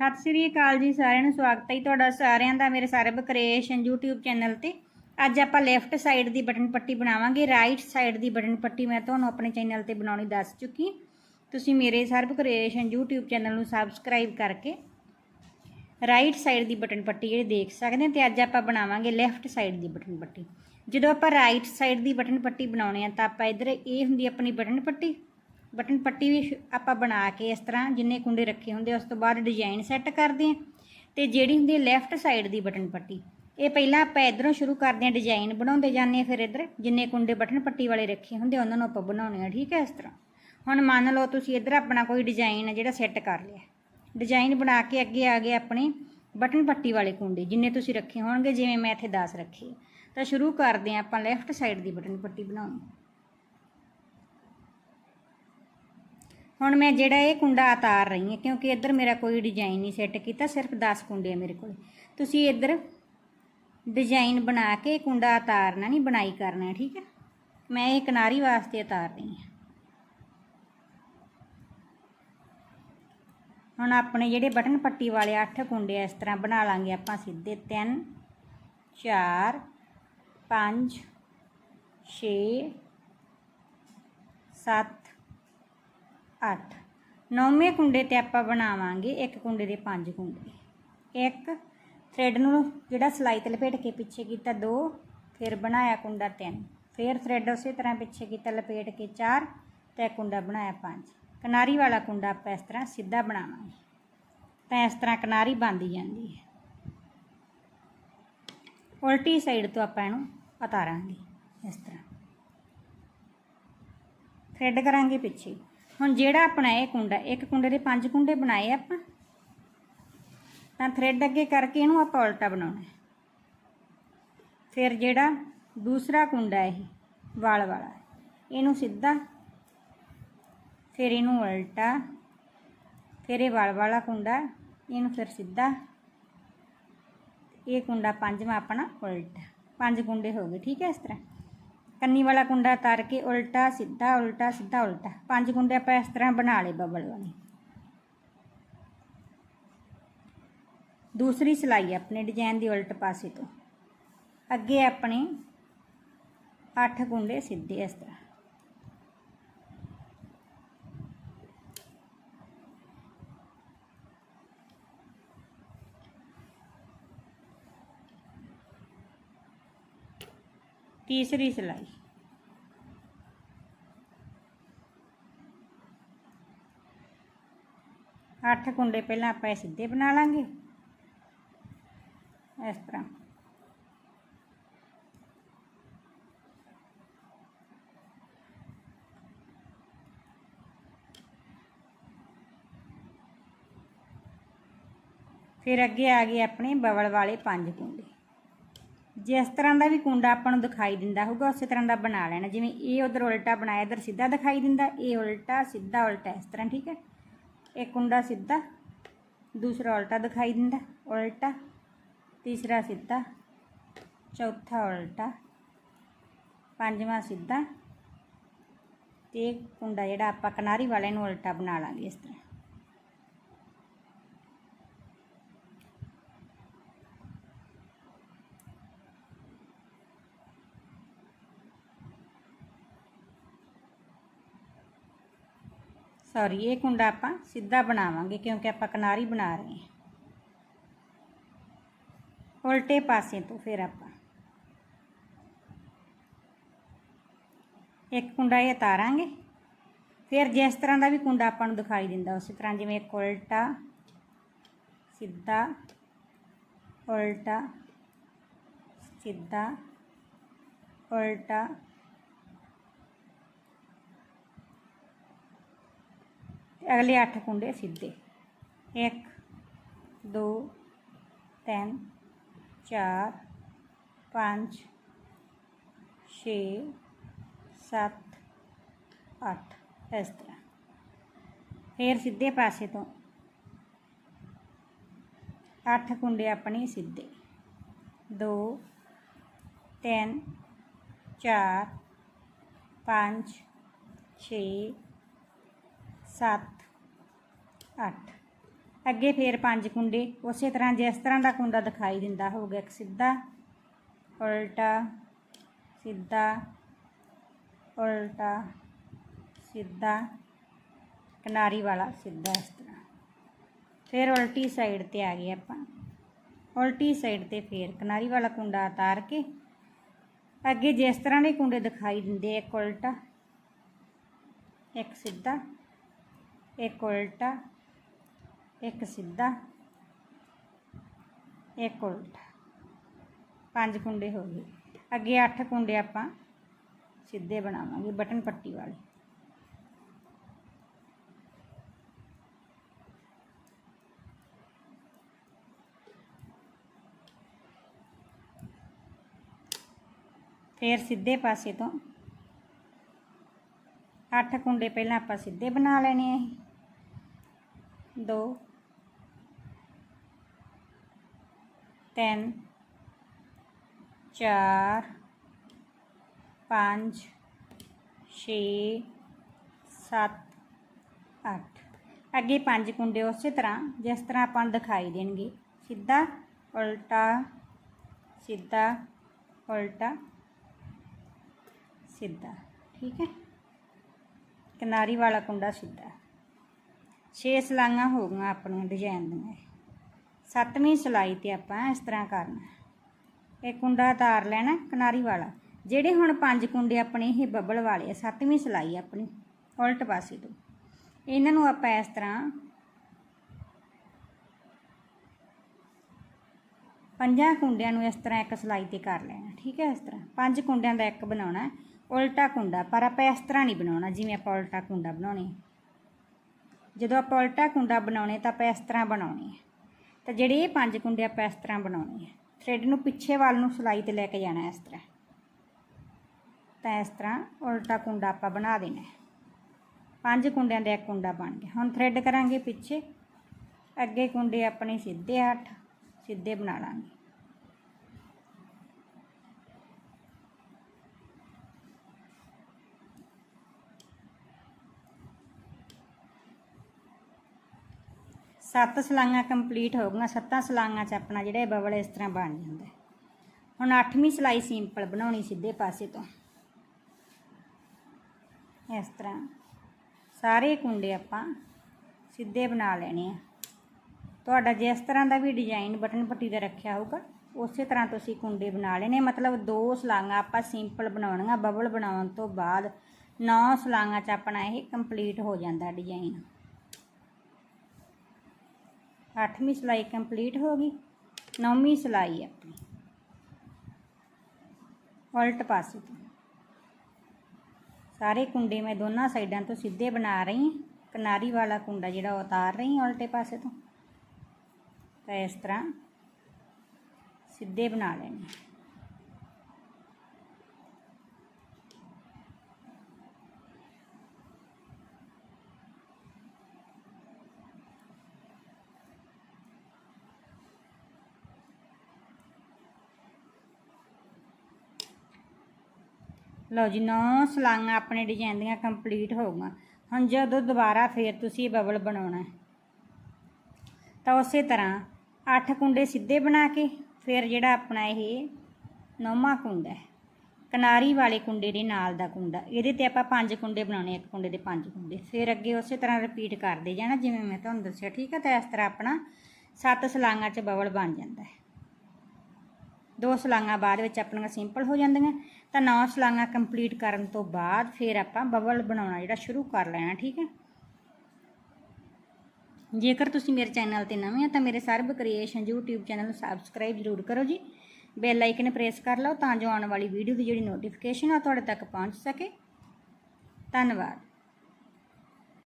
ਸਤਿ ਸ੍ਰੀ ਅਕਾਲ ਜੀ ਸਾਰਿਆਂ ਨੂੰ, ਸਵਾਗਤ ਹੈ ਜੀ ਤੁਹਾਡਾ ਸਾਰਿਆਂ ਦਾ ਮੇਰੇ ਸਰਬ ਕ੍ਰੀਏਸ਼ਨ YouTube ਚੈਨਲ ਤੇ। ਅੱਜ ਆਪਾਂ ਲੈਫਟ ਸਾਈਡ ਦੀ ਬਟਨ ਪੱਟੀ ਬਣਾਵਾਂਗੇ ਰਾਈਟ ਸਾਈਡ ਦੀ ਬਟਨ ਪੱਟੀ ਮੈਂ ਤੁਹਾਨੂੰ ਆਪਣੇ ਚੈਨਲ ਤੇ ਬਣਾਉਣੀ ਦੱਸ ਚੁੱਕੀ ਤੁਸੀਂ ਮੇਰੇ ਸਰਬ ਕ੍ਰੀਏਸ਼ਨ YouTube ਚੈਨਲ ਨੂੰ ਸਬਸਕ੍ਰਾਈਬ ਕਰਕੇ ਰਾਈਟ ਸਾਈਡ ਦੀ ਬਟਨ ਪੱਟੀ ਜਿਹੜੀ ਦੇਖ ਸਕਦੇ ਹੋ ਤੇ ਅੱਜ ਆਪਾਂ ਬਣਾਵਾਂਗੇ ਲੈਫਟ ਸਾਈਡ ਦੀ ਬਟਨ ਪੱਟੀ। ਜਦੋਂ ਆਪਾਂ ਰਾਈਟ ਸਾਈਡ ਦੀ ਬਟਨ ਪੱਟੀ ਬਣਾਉਣੇ ਆ ਤਾਂ ਆਪਾਂ ਇਧਰ ਇਹ ਹੁੰਦੀ ਆਪਣੀ ਬਟਨ ਪੱਟੀ। ਬਟਨ ਪੱਟੀ ਵੀ ਆਪਾਂ ਬਣਾ ਕੇ ਇਸ ਤਰ੍ਹਾਂ ਜਿੰਨੇ ਕੁੰਡੇ ਰੱਖੇ ਹੁੰਦੇ ਉਸ ਤੋਂ ਬਾਅਦ ਡਿਜ਼ਾਈਨ ਸੈੱਟ ਕਰਦੇ ਹਾਂ ਤੇ ਜਿਹੜੀ ਹੁੰਦੀ ਹੈ ਲੈਫਟ ਸਾਈਡ ਦੀ ਬਟਨ ਪੱਟੀ, ਇਹ ਪਹਿਲਾਂ ਆਪਾਂ ਇਧਰੋਂ ਸ਼ੁਰੂ ਕਰਦੇ ਹਾਂ ਡਿਜ਼ਾਈਨ ਬਣਾਉਂਦੇ ਜਾਂਦੇ ਹਾਂ ਫਿਰ ਇਧਰ। ਜਿੰਨੇ ਕੁੰਡੇ ਬਟਨ ਪੱਟੀ ਵਾਲੇ ਰੱਖੇ ਹੁੰਦੇ ਉਹਨਾਂ ਨੂੰ ਆਪਾਂ ਬਣਾਉਣੇ ਆ, ਠੀਕ ਹੈ ਇਸ ਤਰ੍ਹਾਂ। ਹੁਣ ਮੰਨ ਲਓ ਤੁਸੀਂ ਇਧਰ ਆਪਣਾ ਕੋਈ ਡਿਜ਼ਾਈਨ ਹੈ ਜਿਹੜਾ ਸੈੱਟ ਕਰ ਲਿਆ। ਡਿਜ਼ਾਈਨ ਬਣਾ ਕੇ ਅੱਗੇ ਆ ਗਏ ਆਪਣੇ ਬਟਨ ਪੱਟੀ ਵਾਲੇ ਕੁੰਡੇ, ਜਿੰਨੇ ਤੁਸੀਂ ਰੱਖੇ ਹੋਣਗੇ, ਜਿਵੇਂ ਮੈਂ ਇੱਥੇ 10 ਰੱਖੇ ਤਾਂ ਸ਼ੁਰੂ ਕਰਦੇ ਹਾਂ ਆਪਾਂ ਲੈਫਟ ਸਾਈਡ ਦੀ ਬਟਨ ਪੱਟੀ ਬਣਾਉਣੀ। ਹੁਣ ਮੈਂ ਜਿਹੜਾ ਇਹ ਕੁੰਡਾ ਉਤਾਰ ਰਹੀ ਹਾਂ, ਕਿਉਂਕਿ ਇੱਧਰ ਮੇਰਾ ਕੋਈ ਡਿਜ਼ਾਈਨ ਨਹੀਂ ਸੈੱਟ ਕੀਤਾ, ਸਿਰਫ 10 ਕੁੰਡੇ ਆ ਮੇਰੇ ਕੋਲ। ਤੁਸੀਂ ਇੱਧਰ ਡਿਜ਼ਾਈਨ ਬਣਾ ਕੇ ਕੁੰਡਾ ਉਤਾਰਨਾ ਨਹੀਂ, ਬਣਾਈ ਕਰਨਾ ਠੀਕ ਹੈ? ਮੈਂ ਇਹ ਕਿਨਾਰੀ ਵਾਸਤੇ ਉਤਾਰ ਰਹੀ ਹਾਂ। ਹੁਣ ਆਪਣੇ ਜਿਹੜੇ ਬਟਨ ਪੱਟੀ ਵਾਲੇ 8 ਕੁੰਡੇ ਇਸ ਤਰ੍ਹਾਂ ਬਣਾ ਲਾਂਗੇ ਆਪਾਂ ਸਿੱਧੇ। 3 4 5 6 7 8 ਨੌਵੇਂ ਕੁੰਡੇ ਤੇ ਆਪਾਂ ਬਣਾਵਾਂਗੇ ਇੱਕ ਕੁੰਡੇ ਦੇ ਪੰਜ ਕੁੰਡੇ। ਇੱਕ ਥ੍ਰੈਡ ਨੂੰ ਜਿਹੜਾ ਸਲਾਈ ਤੇ ਲਪੇਟ ਕੇ ਪਿੱਛੇ ਕੀਤਾ ਦੋ, ਫਿਰ ਬਣਾਇਆ ਕੁੰਡਾ ਤਿੰਨ। ਫਿਰ ਥ੍ਰੈਡ ਉਸੇ ਤਰ੍ਹਾਂ ਪਿੱਛੇ ਕੀਤਾ, ਲਪੇਟ ਕੇ ਚਾਰ ਤੇ ਕੁੰਡਾ ਬਣਾਇਆ ਪੰਜ। ਕਿਨਾਰੀ ਵਾਲਾ ਕੁੰਡਾ ਆਪਾਂ ਇਸ ਤਰ੍ਹਾਂ ਸਿੱਧਾ ਬਣਾਵਾਂਗੇ। ਤਾਂ ਇਸ ਤਰ੍ਹਾਂ ਕਿਨਾਰੀ ਬਣਦੀ ਜਾਂਦੀ ਹੈ। ਉਲਟੀ ਸਾਈਡ ਤੋਂ ਆਪਾਂ ਇਹਨੂੰ ਉਤਾਰਾਂਗੇ ਇਸ ਤਰ੍ਹਾਂ। ਥ੍ਰੈਡ ਕਰਾਂਗੇ ਪਿੱਛੇ। ਹੁਣ ਜਿਹੜਾ ਆਪਣਾ ਇਹ ਕੁੰਡਾ, ਇੱਕ ਕੁੰਡੇ ਦੇ ਪੰਜ ਕੁੰਡੇ ਬਣਾਏ ਆਪਾਂ, ਤਾਂ ਥ੍ਰੈਡ ਅੱਗੇ ਕਰਕੇ ਇਹਨੂੰ ਆਪਾਂ ਉਲਟਾ ਬਣਾਉਣਾ ਫਿਰ ਜਿਹੜਾ ਦੂਸਰਾ ਕੁੰਡਾ ਇਹ, ਵਾਲ ਵਾਲਾ, ਇਹਨੂੰ ਸਿੱਧਾ, ਫਿਰ ਇਹਨੂੰ ਉਲਟਾ, ਫਿਰ ਇਹ ਵਾਲ ਵਾਲਾ ਕੁੰਡਾ, ਇਹਨੂੰ ਫਿਰ ਸਿੱਧਾ, ਇਹ ਕੁੰਡਾ ਪੰਜਵਾਂ ਆਪਣਾ ਉਲਟਾ, ਪੰਜ ਕੁੰਡੇ ਹੋ ਗਏ, ਠੀਕ ਹੈ ਇਸ ਤਰ੍ਹਾਂ। ਕੰਨੀ ਵਾਲਾ ਕੁੰਡਾ ਤਾਰ ਕੇ ਉਲਟਾ, ਸਿੱਧਾ ਉਲਟਾ ਸਿੱਧਾ, ਉਲਟਾ। ਪੰਜ ਕੁੰਡੇ ਆਪਾਂ ਇਸ ਤਰ੍ਹਾਂ ਬਣਾ ਲਏ ਬਬਲ ਵਾਲੇ। ਦੂਸਰੀ ਸਿਲਾਈ ਆਪਣੇ ਡਿਜ਼ਾਈਨ ਦੀ ਉਲਟ ਪਾਸੇ ਤੋਂ। ਅੱਗੇ ਆਪਣੇ 8 ਕੁੰਡੇ ਸਿੱਧੇ ਇਸ ਤਰ੍ਹਾਂ। ਤੀਸਰੀ ਸਿਲਾਈ ਅੱਠ ਕੁੰਡੇ ਪਹਿਲਾਂ ਆਪਾਂ ਇਹ ਸਿੱਧੇ ਬਣਾ ਲਾਂਗੇ ਇਸ ਤਰ੍ਹਾਂ ਫਿਰ ਅੱਗੇ ਆ ਗਏ ਆਪਣੇ ਬਵਲ ਵਾਲੇ ਪੰਜ ਕੁੰਡੇ ਜਿਸ ਤਰ੍ਹਾਂ ਦਾ ਵੀ ਕੁੰਡਾ ਆਪਾਂ ਨੂੰ ਦਿਖਾਈ ਦਿੰਦਾ ਹੋਊਗਾ, ਉਸੇ ਤਰ੍ਹਾਂ ਦਾ ਬਣਾ ਲੈਣਾ। ਜਿਵੇਂ ਇਹ ਉਧਰ ਉਲਟਾ ਬਣਾਇਆ, ਇਧਰ ਸਿੱਧਾ ਦਿਖਾਈ ਦਿੰਦਾ, ਇਹ ਉਲਟਾ, ਸਿੱਧਾ ਉਲਟਾ, ਇਸ ਤਰ੍ਹਾਂ, ਠੀਕ ਹੈ? ਇਹ ਕੁੰਡਾ ਸਿੱਧਾ, ਦੂਸਰਾ ਉਲਟਾ ਦਿਖਾਈ ਦਿੰਦਾ, ਉਲਟਾ, ਤੀਸਰਾ ਸਿੱਧਾ, ਚੌਥਾ ਉਲਟਾ, ਪੰਜਵਾਂ ਸਿੱਧਾ, ਤੇ ਕੁੰਡਾ ਜਿਹੜਾ ਆਪਾਂ ਕਿਨਾਰੀ ਵਾਲੇ ਨੂੰ ਉਲਟਾ ਬਣਾ ਲਾਂਗੇ ਇਸ ਤਰ੍ਹਾਂ। ਸੌਰੀ ਇਹ ਕੁੰਡਾ ਆਪਾਂ ਸਿੱਧਾ ਬਣਾਵਾਂਗੇ ਕਿਉਂਕਿ ਆਪਾਂ ਕਿਨਾਰੀ ਬਣਾ ਰਹੇ ਹਾਂ। ਉਲਟੇ ਪਾਸੇ ਤੋਂ ਫਿਰ ਆਪਾਂ। ਇੱਕ ਕੁੰਡਾ ਇਹ ਤਾਰਾਂਗੇ ਫਿਰ ਜਿਸ ਤਰ੍ਹਾਂ ਦਾ ਵੀ ਕੁੰਡਾ ਆਪਾਂ ਨੂੰ ਦਿਖਾਈ ਦਿੰਦਾ, ਉਸੇ ਤਰ੍ਹਾਂ ਜਿਵੇਂ ਇੱਕ ਉਲਟਾ, ਸਿੱਧਾ ਉਲਟਾ ਸਿੱਧਾ, ਉਲਟਾ। ਤੇ ਅਗਲੇ 8 ਕੁੰਡੇ ਸਿੱਧੇ 1 2 3 4 5 6 7 8 ਇਸ ਤਰ੍ਹਾਂ ਫਿਰ ਸਿੱਧੇ ਪਾਸੇ ਤੋਂ 8 ਕੁੰਡੇ ਆਪਣੇ ਸਿੱਧੇ 2 3 4 5 6 7 8 ਅੱਗੇ ਫੇਰ ਪੰਜ ਕੁੰਡੇ। ਉਸੇ ਤਰ੍ਹਾਂ ਜਿਸ ਤਰ੍ਹਾਂ ਦਾ ਕੁੰਡਾ ਦਿਖਾਈ ਦਿੰਦਾ ਹੋਊਗਾ, ਇੱਕ ਸਿੱਧਾ, ਉਲਟਾ ਸਿੱਧਾ ਉਲਟਾ, ਸਿੱਧਾ, ਕਿਨਾਰੀ ਵਾਲਾ, ਸਿੱਧਾ ਇਸ ਤਰ੍ਹਾਂ। ਫਿਰ ਉਲਟੀ ਸਾਈਡ ਤੇ ਆ ਗਏ ਆਪਾਂ। ਉਲਟੀ ਸਾਈਡ ਤੇ ਫੇਰ ਕਿਨਾਰੀ ਵਾਲਾ ਕੁੰਡਾ ਉਤਾਰ ਕੇ, ਅੱਗੇ ਜਿਸ ਤਰ੍ਹਾਂ ਦੇ ਕੁੰਡੇ ਦਿਖਾਈ ਦਿੰਦੇ ਇੱਕ ਉਲਟਾ, ਇੱਕ ਸਿੱਧਾ, ਇੱਕ ਉਲਟਾ ਇੱਕ ਸਿੱਧਾ, ਇੱਕ ਉਲਟਾ। ਪੰਜ ਕੁੰਡੇ ਹੋ ਗਏ। ਅੱਗੇ ਅੱਠ ਕੁੰਡੇ ਆਪਾਂ ਸਿੱਧੇ ਬਣਾਵਾਂਗੇ, ਬਟਨ ਪੱਟੀ ਵਾਲੇ। ਫਿਰ ਸਿੱਧੇ ਪਾਸੇ ਤੋਂ ਅੱਠ ਕੁੰਡੇ ਪਹਿਲਾਂ ਆਪਾਂ ਸਿੱਧੇ ਬਣਾ ਲੈਣੇ ਆ ਇਹ। ਦੋ ਤਿੰਨ, ਚਾਰ, ਪੰਜ, ਛੇ, ਸੱਤ, ਅੱਠ। ਅੱਗੇ ਪੰਜ ਕੁੰਡੇ ਉਸੇ ਤਰ੍ਹਾਂ, ਜਿਸ ਤਰ੍ਹਾਂ ਆਪਾਂ ਨੂੰ ਦਿਖਾਈ ਦੇਣਗੇ। ਸਿੱਧਾ, ਉਲਟਾ ਸਿੱਧਾ ਉਲਟਾ, ਸਿੱਧਾ। ਠੀਕ ਹੈ? ਕਿਨਾਰੀ ਵਾਲਾ ਕੁੰਡਾ ਸਿੱਧਾ। 6 ਸਲਾਈਆਂ ਹੋ ਗਈਆਂ ਆਪਣੀਆਂ, ਡਿਜ਼ਾਈਨ ਦੀਆਂ। ਸੱਤਵੀਂ ਸਲਾਈ ਤੇ ਆਪਾਂ ਇਸ ਤਰ੍ਹਾਂ ਕਰਨਾ। ਇਹ ਕੁੰਡਾ ਤਾਰ ਲੈਣਾ ਕਿਨਾਰੀ ਵਾਲਾ। ਜਿਹੜੇ ਹੁਣ ਪੰਜ ਕੁੰਡੇ ਆਪਣੇ ਇਹ ਬੱਬਲ ਵਾਲੇ ਆ, ਸੱਤਵੀਂ ਸਲਾਈ ਆਪਣੀ, ਉਲਟ ਪਾਸੇ ਤੋਂ। ਇਹਨਾਂ ਨੂੰ ਆਪਾਂ ਇਸ ਤਰ੍ਹਾਂ ਪੰਜਾਂ ਕੁੰਡਿਆਂ ਨੂੰ ਇਸ ਤਰ੍ਹਾਂ ਇੱਕ ਸਲਾਈ ਤੇ ਕਰ ਲੈਣਾ, ਠੀਕ ਹੈ ਇਸ ਤਰ੍ਹਾਂ। ਪੰਜ ਕੁੰਡਿਆਂ ਦਾ ਇੱਕ ਬਣਾਉਣਾ, ਉਲਟਾ ਕੁੰਡਾ, ਪਰ ਆਪਾਂ ਇਸ ਤਰ੍ਹਾਂ ਨਹੀਂ ਬਣਾਉਣਾ, ਜਿਵੇਂ ਆਪਾਂ ਉਲਟਾ ਕੁੰਡਾ ਬਣਾਉਣੇ ਜਦੋਂ ਆਪਾਂ ਉਲਟਾ ਕੁੰਡਾ ਬਣਾਉਣੇ ਤਾਂ ਆਪਾਂ ਇਸ ਤਰ੍ਹਾਂ ਬਣਾਉਣੇ ਤਾਂ ਜਿਹੜੇ ਇਹ ਪੰਜ ਕੁੰਡੇ ਆਪਾਂ ਇਸ ਤਰ੍ਹਾਂ ਬਣਾਉਣੇ ਆ। ਥ੍ਰੈਡ ਨੂੰ ਪਿੱਛੇ ਵੱਲ ਨੂੰ ਸਲਾਈ ਤੇ ਲੈ ਕੇ ਜਾਣਾ ਇਸ ਤਰ੍ਹਾਂ। ਤਾਂ ਇਸ ਤਰ੍ਹਾਂ ਉਲਟਾ ਕੁੰਡਾ ਆਪਾਂ ਬਣਾ ਦੇਣਾ ਪੰਜ ਕੁੰਡਿਆਂ ਦਾ ਇੱਕ ਕੁੰਡਾ ਬਣ ਗਿਆ। ਹੁਣ ਥ੍ਰੈਡ ਕਰਾਂਗੇ ਪਿੱਛੇ। ਅੱਗੇ ਕੁੰਡੇ ਆਪਣੇ ਸਿੱਧੇ ਹੱਥ ਸਿੱਧੇ ਬਣਾ ਲਾਂਗੇ। ਸੱਤ ਸਲਾਈਆਂ ਕੰਪਲੀਟ ਹੋ ਗਈਆਂ, ਸੱਤਾਂ ਸਲਾਈਆਂ 'ਚ ਆਪਣਾ ਜਿਹੜਾ ਬਬਲ ਇਸ ਤਰ੍ਹਾਂ ਬਣ ਜਾਂਦਾ। ਹੁਣ ਅੱਠਵੀਂ ਸਲਾਈ ਸਿੰਪਲ ਬਣਾਉਣੀ ਸਿੱਧੇ ਪਾਸੇ ਤੋਂ। ਇਸ ਤਰ੍ਹਾਂ ਸਾਰੇ ਕੁੰਡੇ ਆਪਾਂ ਸਿੱਧੇ ਬਣਾ ਲੈਣੇ ਆ। ਤੁਹਾਡਾ ਜਿਸ ਤਰ੍ਹਾਂ ਦਾ ਵੀ ਡਿਜ਼ਾਈਨ ਬਟਨ ਪੱਟੀ ਦਾ ਰੱਖਿਆ ਹੋਊਗਾ, ਉਸੇ ਤਰ੍ਹਾਂ ਤੁਸੀਂ ਕੁੰਡੇ ਬਣਾ ਲੈਣੇ। ਮਤਲਬ ਦੋ ਸਲਾਈਆਂ ਆਪਾਂ ਸਿੰਪਲ ਬਣਾਉਣੀਆਂ ਬਬਲ ਬਣਾਉਣ ਤੋਂ ਬਾਅਦ ਨੌ ਸਲਾਈਆਂ 'ਚ ਆਪਣਾ ਇਹ ਕੰਪਲੀਟ ਹੋ ਜਾਂਦਾ ਡਿਜ਼ਾਈਨ ਅੱਠਵੀਂ ਸਲਾਈ ਕੰਪਲੀਟ ਹੋ ਗਈ, ਨੌਵੀਂ ਸਲਾਈ ਆਪਣੀ। ਉਲਟ ਪਾਸੇ ਤੋਂ। ਸਾਰੇ ਕੁੰਡੇ ਮੈਂ ਦੋਨਾਂ ਸਾਈਡਾਂ ਤੋਂ ਸਿੱਧੇ ਬਣਾ ਰਹੀ ਹਾਂ, ਕਿਨਾਰੀ ਵਾਲਾ ਕੁੰਡਾ ਜਿਹੜਾ ਉਹ ਉਤਾਰ ਰਹੀ ਹਾਂ ਉਲਟੇ ਪਾਸੇ ਤੋਂ। ਤਾਂ ਇਸ ਤਰ੍ਹਾਂ ਸਿੱਧੇ ਬਣਾ ਲੈਣੇ ਲਓ ਜੀ, ਨੌ ਸਲਾਈਆਂ ਆਪਣੇ ਡਿਜ਼ਾਈਨ ਦੀਆਂ ਕੰਪਲੀਟ ਹੋ ਗਈਆਂ। ਹੁਣ ਜਦੋਂ ਦੁਬਾਰਾ ਫੇਰ ਤੁਸੀਂ ਇਹ ਬਬਲ ਬਣਾਉਣਾ ਤਾਂ ਉਸੇ ਤਰ੍ਹਾਂ ਅੱਠ ਕੁੰਡੇ ਸਿੱਧੇ ਬਣਾ ਕੇ ਫਿਰ ਜਿਹੜਾ ਆਪਣਾ ਇਹ ਨੌਵਾਂ ਕੁੰਡਾ ਹੈ, ਕਿਨਾਰੀ ਵਾਲੇ ਕੁੰਡੇ ਦੇ ਨਾਲ ਦਾ ਕੁੰਡਾ। ਇਹਦੇ ਤੇ ਆਪਾਂ ਪੰਜ ਕੁੰਡੇ ਬਣਾਉਣੇ ਇੱਕ ਕੁੰਡੇ ਦੇ ਪੰਜ ਕੁੰਡੇ। ਫਿਰ ਅੱਗੇ ਉਸੇ ਤਰ੍ਹਾਂ ਰਿਪੀਟ ਕਰਦੇ ਜਾਣਾ, ਜਿਵੇਂ ਮੈਂ ਤੁਹਾਨੂੰ ਦੱਸਿਆ, ਠੀਕ ਹੈ ਤਾਂ ਇਸ ਤਰ੍ਹਾਂ ਆਪਣਾ ਸੱਤ ਸਲਾਈਆਂ 'ਚ ਬਬਲ ਬਣ ਜਾਂਦਾ ਹੈ। ਦੋ ਸਲਾਈਆਂ ਬਾਅਦ ਵਿੱਚ ਆਪਣੀਆਂ ਸਿੰਪਲ ਹੋ ਜਾਂਦੀਆਂ। ਤਾਂ ਨੌ ਸਲਾਈਆਂ ਕੰਪਲੀਟ ਕਰਨ ਤੋਂ ਬਾਅਦ ਫਿਰ ਆਪਾਂ ਬਬਲ ਬਣਾਉਣਾ ਜਿਹੜਾ ਸ਼ੁਰੂ ਕਰ ਲੈਣਾ, ਠੀਕ ਹੈ? ਜੇਕਰ ਤੁਸੀਂ ਮੇਰੇ ਚੈਨਲ ਤੇ ਨਵੇਂ ਆ ਤਾਂ ਮੇਰੇ ਸਰਬ ਕ੍ਰੀਏਸ਼ਨ YouTube ਚੈਨਲ ਨੂੰ ਸਬਸਕ੍ਰਾਈਬ ਜ਼ਰੂਰ ਕਰੋ ਜੀ। ਬੈਲ ਆਈਕਨ ਪ੍ਰੈਸ ਕਰ ਲਓ ਤਾਂ ਜੋ ਆਉਣ ਵਾਲੀ ਵੀਡੀਓ ਦੀ ਜਿਹੜੀ ਨੋਟੀਫਿਕੇਸ਼ਨ ਆ ਤੁਹਾਡੇ ਤੱਕ ਪਹੁੰਚ ਸਕੇ। ਧੰਨਵਾਦ।